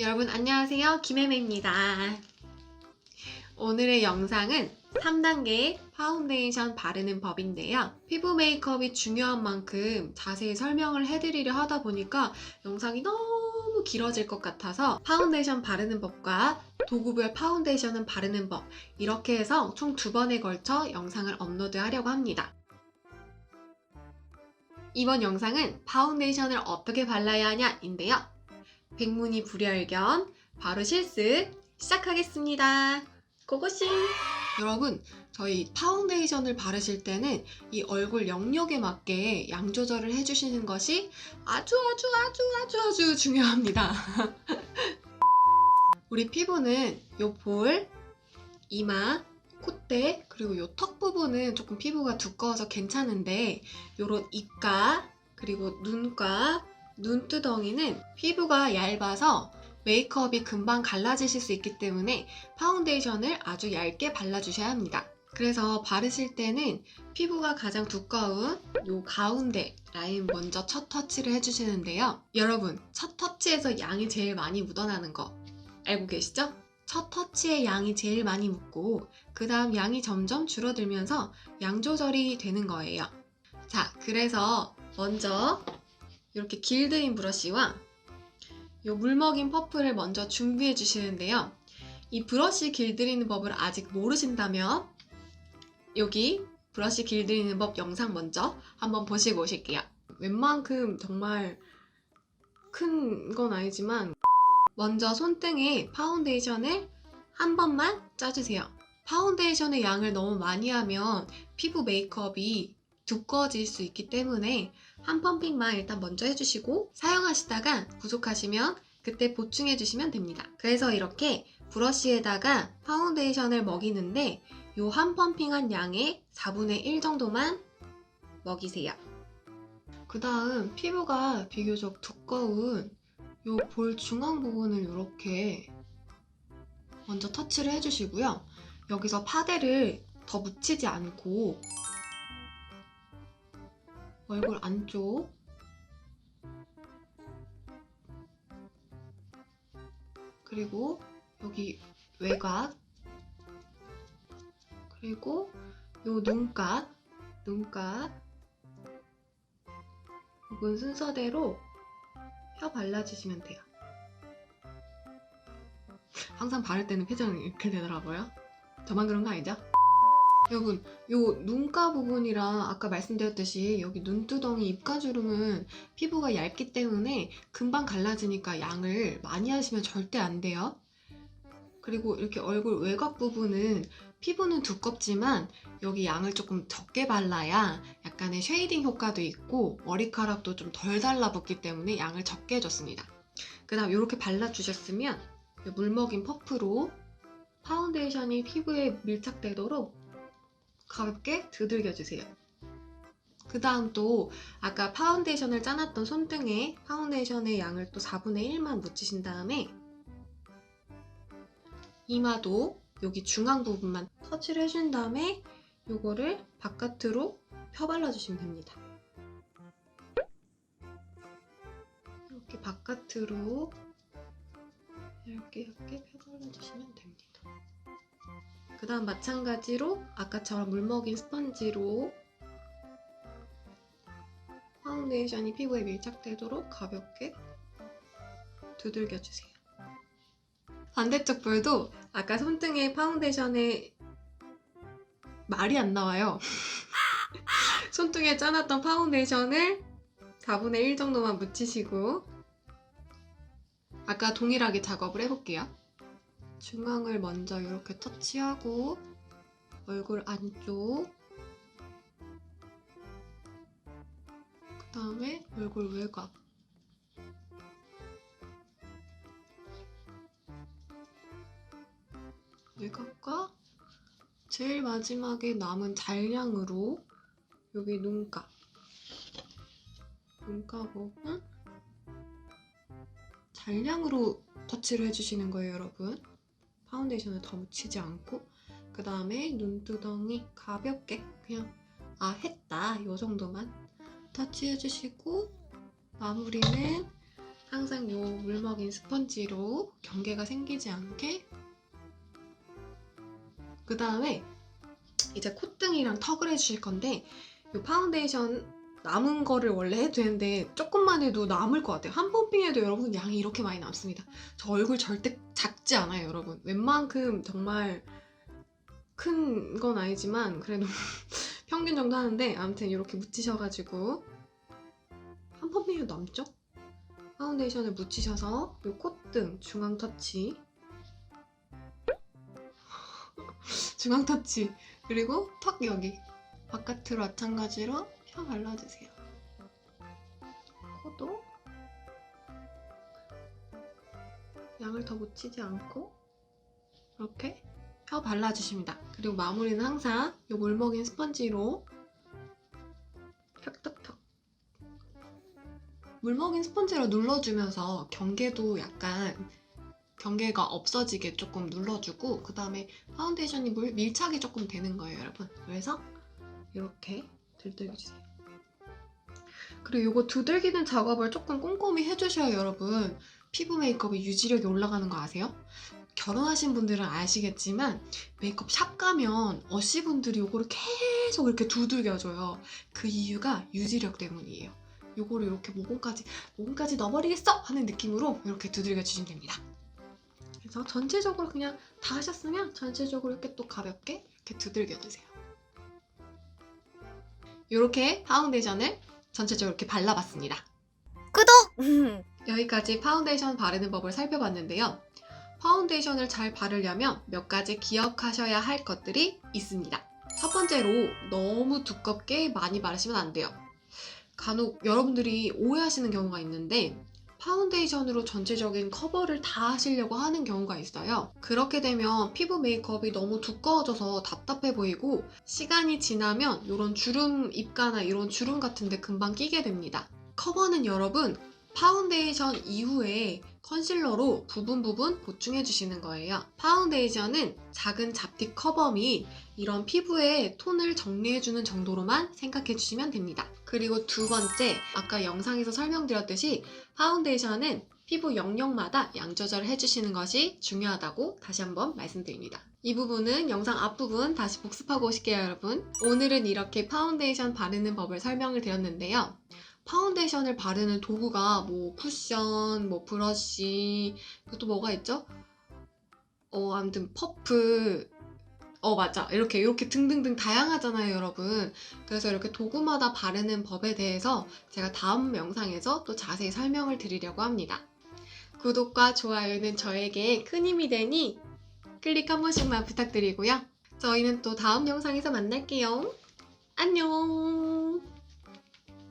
여러분 안녕하세요. 김혜매입니다. 오늘의 영상은 3단계 파운데이션 바르는 법인데요. 피부 메이크업이 중요한 만큼 자세히 설명을 해드리려 하다 보니까 영상이 너무 길어질 것 같아서 파운데이션 바르는 법과 도구별 파운데이션은 바르는 법 이렇게 해서 총 두 번에 걸쳐 영상을 업로드하려고 합니다. 이번 영상은 파운데이션을 어떻게 발라야 하냐 인데요. 백문이 불여일견 바로 실습 시작하겠습니다. 고고싱! 여러분, 저희 파운데이션을 바르실 때는 이 얼굴 영역에 맞게 양 조절을 해주시는 것이 아주 아주 아주 아주 아주 중요합니다. 우리 피부는 요 볼, 이마, 콧대, 그리고 요 턱 부분은 조금 피부가 두꺼워서 괜찮은데 요런 입가, 그리고 눈가, 눈두덩이는 피부가 얇아서 메이크업이 금방 갈라지실 수 있기 때문에 파운데이션을 아주 얇게 발라주셔야 합니다. 그래서 바르실 때는 피부가 가장 두꺼운 요 가운데 라인 먼저 첫 터치를 해주시는데요. 여러분, 첫 터치에서 양이 제일 많이 묻어나는 거 알고 계시죠? 첫 터치에 양이 제일 많이 묻고 그 다음 양이 점점 줄어들면서 양 조절이 되는 거예요. 자, 그래서 먼저 이렇게 길드인 브러쉬와 이 물먹인 퍼플을 먼저 준비해 주시는데요. 이 브러쉬 길들이는 법을 아직 모르신다면 여기 브러쉬 길들이는 법 영상 먼저 한번 보시고 오실게요. 웬만큼 정말 큰 건 아니지만 먼저 손등에 파운데이션을 한 번만 짜주세요. 파운데이션의 양을 너무 많이 하면 피부 메이크업이 두꺼워질 수 있기 때문에 한 펌핑만 일단 먼저 해주시고 사용하시다가 부족하시면 그때 보충해 주시면 됩니다. 그래서 이렇게 브러쉬에다가 파운데이션을 먹이는데 요 한 펌핑한 양의 4분의 1 정도만 먹이세요. 그 다음 피부가 비교적 두꺼운 요 볼 중앙 부분을 이렇게 먼저 터치를 해주시고요. 여기서 파데를 더 묻히지 않고 얼굴 안쪽 그리고 여기 외곽 그리고 요 눈가 눈가 부분 순서대로 펴 발라주시면 돼요. 항상 바를 때는 표정이 이렇게 되더라고요. 저만 그런 거 아니죠? 여러분, 요 눈가 부분이랑 아까 말씀드렸듯이 여기 눈두덩이 입가주름은 피부가 얇기 때문에 금방 갈라지니까 양을 많이 하시면 절대 안 돼요. 그리고 이렇게 얼굴 외곽 부분은 피부는 두껍지만 여기 양을 조금 적게 발라야 약간의 쉐이딩 효과도 있고 머리카락도 좀 덜 달라붙기 때문에 양을 적게 해줬습니다. 그 다음 이렇게 발라주셨으면 이 물먹인 퍼프로 파운데이션이 피부에 밀착되도록 가볍게 두들겨 주세요. 그 다음 또 아까 파운데이션을 짜놨던 손등에 파운데이션의 양을 또 4분의 1만 묻히신 다음에 이마도 여기 중앙 부분만 터치를 해준 다음에 요거를 바깥으로 펴 발라주시면 됩니다. 이렇게 바깥으로 이렇게 이렇게 펴 발라주시면 됩니다. 그 다음 마찬가지로 아까처럼 물먹인 스펀지로 파운데이션이 피부에 밀착되도록 가볍게 두들겨주세요. 반대쪽 볼도 아까 손등에 파운데이션에 말이 안 나와요. 손등에 짜놨던 파운데이션을 4분의 1 정도만 묻히시고 아까 동일하게 작업을 해볼게요. 중앙을 먼저 이렇게 터치하고 얼굴 안쪽 그 다음에 얼굴 외곽. 외곽과 제일 마지막에 남은 잔량으로 여기 눈가. 눈가 부분 잔량으로 터치를 해주시는 거예요 여러분 파운데이션을 더 묻히지 않고 그 다음에 눈두덩이 가볍게 그냥 아 했다. 요 정도만 터치해주시고 마무리는 항상 요 물먹인 스펀지로 경계가 생기지 않게 그 다음에 이제 콧등이랑 턱을 해주실 건데 이 파운데이션 남은 거를 원래 해도 되는데 조금만 해도 남을 것 같아요. 한 펌핑해도 여러분 양이 이렇게 많이 남습니다. 저 얼굴 절대 작지 않아요, 여러분. 웬만큼 정말 큰 건 아니지만 그래도 평균 정도 하는데 아무튼 이렇게 묻히셔가지고 한 펌핑해도 남죠? 파운데이션을 묻히셔서 이 콧등 중앙 터치 중앙 터치 그리고 턱 여기 바깥으로 마찬가지로 펴 발라주세요. 코도 양을 더 묻히지 않고 이렇게 펴 발라주십니다. 그리고 마무리는 항상 이 물먹인 스펀지로 펴떡턱 물먹인 스펀지로 눌러주면서 경계도 약간 경계가 없어지게 조금 눌러주고 그 다음에 파운데이션이 물, 밀착이 조금 되는 거예요 여러분 그래서 이렇게 들들겨주세요 그리고 이거 두들기는 작업을 조금 꼼꼼히 해주셔야 여러분. 피부 메이크업의 유지력이 올라가는 거 아세요? 결혼하신 분들은 아시겠지만 메이크업 샵 가면 어시 분들이 이거를 계속 이렇게 두들겨줘요. 그 이유가 유지력 때문이에요. 요거를 이렇게 모공까지 모공까지 넣어버리겠어! 하는 느낌으로 이렇게 두들겨 주시면 됩니다. 그래서 전체적으로 그냥 다 하셨으면 전체적으로 이렇게 또 가볍게 이렇게 두들겨 주세요. 이렇게 파운데이션을 전체적으로 이렇게 발라봤습니다. 구독! 여기까지 파운데이션 바르는 법을 살펴봤는데요. 파운데이션을 잘 바르려면 몇 가지 기억하셔야 할 것들이 있습니다. 첫 번째로 너무 두껍게 많이 바르시면 안 돼요. 간혹 여러분들이 오해하시는 경우가 있는데 파운데이션으로 전체적인 커버를 다 하시려고 하는 경우가 있어요. 그렇게 되면 피부 메이크업이 너무 두꺼워져서 답답해 보이고 시간이 지나면 이런 주름 입가나 이런 주름 같은 데 금방 끼게 됩니다. 커버는 여러분 파운데이션 이후에 컨실러로 부분 부분 보충해 주시는 거예요. 파운데이션은 작은 잡티 커버 및 이런 피부의 톤을 정리해 주는 정도로만 생각해 주시면 됩니다. 그리고 두 번째, 아까 영상에서 설명드렸듯이 파운데이션은 피부 영역마다 양 조절을 해주시는 것이 중요하다고 다시 한번 말씀드립니다. 이 부분은 영상 앞부분 다시 복습하고 오실게요, 여러분. 오늘은 이렇게 파운데이션 바르는 법을 설명을 드렸는데요. 파운데이션을 바르는 도구가 뭐 쿠션, 뭐 브러쉬, 또 뭐가 있죠? 어, 아무튼 퍼프, 어, 맞아. 이렇게, 이렇게 등등등 다양하잖아요, 여러분. 그래서 이렇게 도구마다 바르는 법에 대해서 제가 다음 영상에서 또 자세히 설명을 드리려고 합니다. 구독과 좋아요는 저에게 큰 힘이 되니 클릭 한 번씩만 부탁드리고요. 저희는 또 다음 영상에서 만날게요. 안녕!